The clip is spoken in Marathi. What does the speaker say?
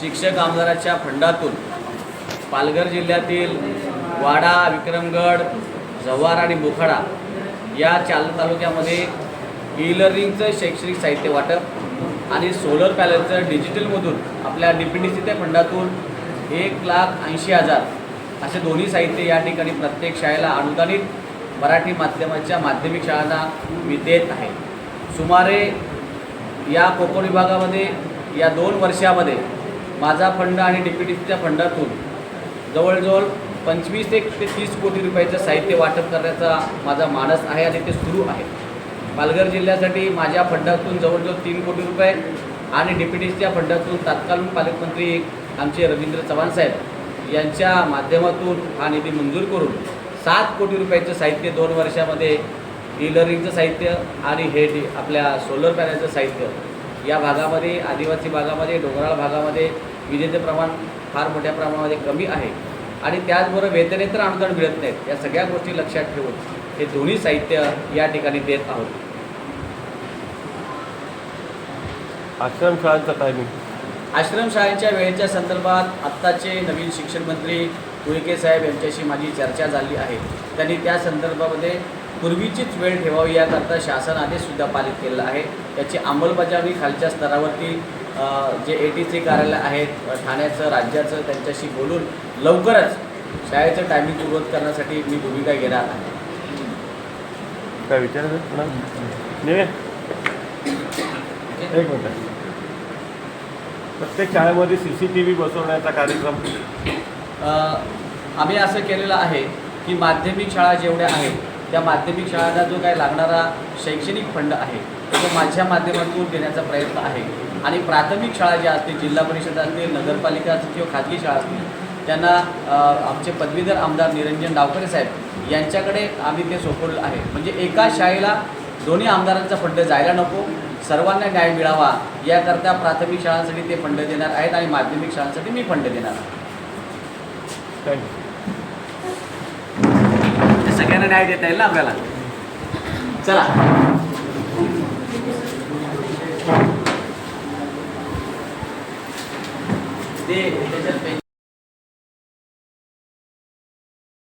शिक्षक आमदाराच्या फंडातून पालघर जिल्ह्यातील वाडा विक्रमगड जव्हार आणि मोखाडा या जालना तालुक्यामध्ये ई लर्निंगचं शैक्षणिक साहित्य वाटप आणि सोलर पॅनलचं डिजिटलमधून आपल्या डी त्या फंडातून एक लाख ऐंशी हजार असे दोन्ही साहित्य या ठिकाणी प्रत्येक शाळेला अनुदानित मराठी माध्यमाच्या माध्यमिक शाळांना मी देत आहे. सुमारे या कोकण विभागामध्ये या दोन वर्षामध्ये माझा फंड आणि डी फंडातून जवळजवळ पंचवीस एक ते तीस कोटी रुपयाचं साहित्य वाटप करण्याचा माझा मानस आहे आणि ते सुरू आहे. पालघर जिल्ह्यासाठी माझ्या फंडातून जवळजवळ तीन कोटी रुपये आणि डी फंडातून तात्कालीन पालकमंत्री आमचे रवींद्र चव्हाण साहेब यांच्या माध्यमातून हा निधी मंजूर करून सात कोटी रुपयाचं साहित्य दोन वर्षामध्ये डिलरिंगचं साहित्य आणि हे आपल्या सोलर पॅनलचं साहित्य या भागामध्ये आदिवासी भागामध्ये डोंगराळ भागामध्ये विजेचं प्रमाण फार मोठ्या प्रमाणामध्ये कमी आहे. आणि त्याचबरोबर वेतनेतर अनुदान मिळत नाहीत. या सगळ्या गोष्टी लक्षात ठेवून हे दोन्ही साहित्य या ठिकाणी देत आहोत. आश्रमशाळांचा टायमिंग आश्रमशाळेच्या वेळेच्या संदर्भात आत्ताचे नवीन शिक्षण मंत्री साहेब यांच्याशी माझी चर्चा झाली आहे. त्यांनी त्या संदर्भामध्ये पूर्वीचीच वेळ ठेवावी याकरता शासन आदेशसुद्धा पारित केलेला आहे. त्याची अंमलबजावणी खालच्या स्तरावरती जे ए टी सी कार्यालय आहेत ठाण्याचं राज्याचं त्यांच्याशी बोलून लवकरच शाळेचं टायमिंग सुरुवात करण्यासाठी मी भूमिका घेणार आहे. काय निवे एक मिनिट. प्रत्येक शाळेमध्ये सी सी टी व्ही बसवण्याचा कार्यक्रम. आम्ही असं केलेलं आहे की माध्यमिक शाळा जेवढ्या आहेत त्या माध्यमिक शाळांना जो काही लागणारा शैक्षणिक फंड आहे तो माझ्या माध्यमातून देण्याचा प्रयत्न आहे. आणि प्राथमिक शाळा ज्या असतील जिल्हा परिषद असतील नगरपालिका असतील किंवा खाजगी शाळा असतील त्यांना आमचे पदवीधर आमदार निरंजन डावकरे साहेब यांच्याकडे आम्ही ते सोपवलेलं आहे. म्हणजे एका शाळेला दोन्ही आमदारांचा फंड जायला नको सर्वांना न्याय मिळावा याकरता प्राथमिक शाळांसाठी ते फंड देणार आहेत आणि माध्यमिक शाळांसाठी मी फंड देणार आहे. थँक्यू ते सगळ्यांना न्याय देता येईल ना आपल्याला चला ते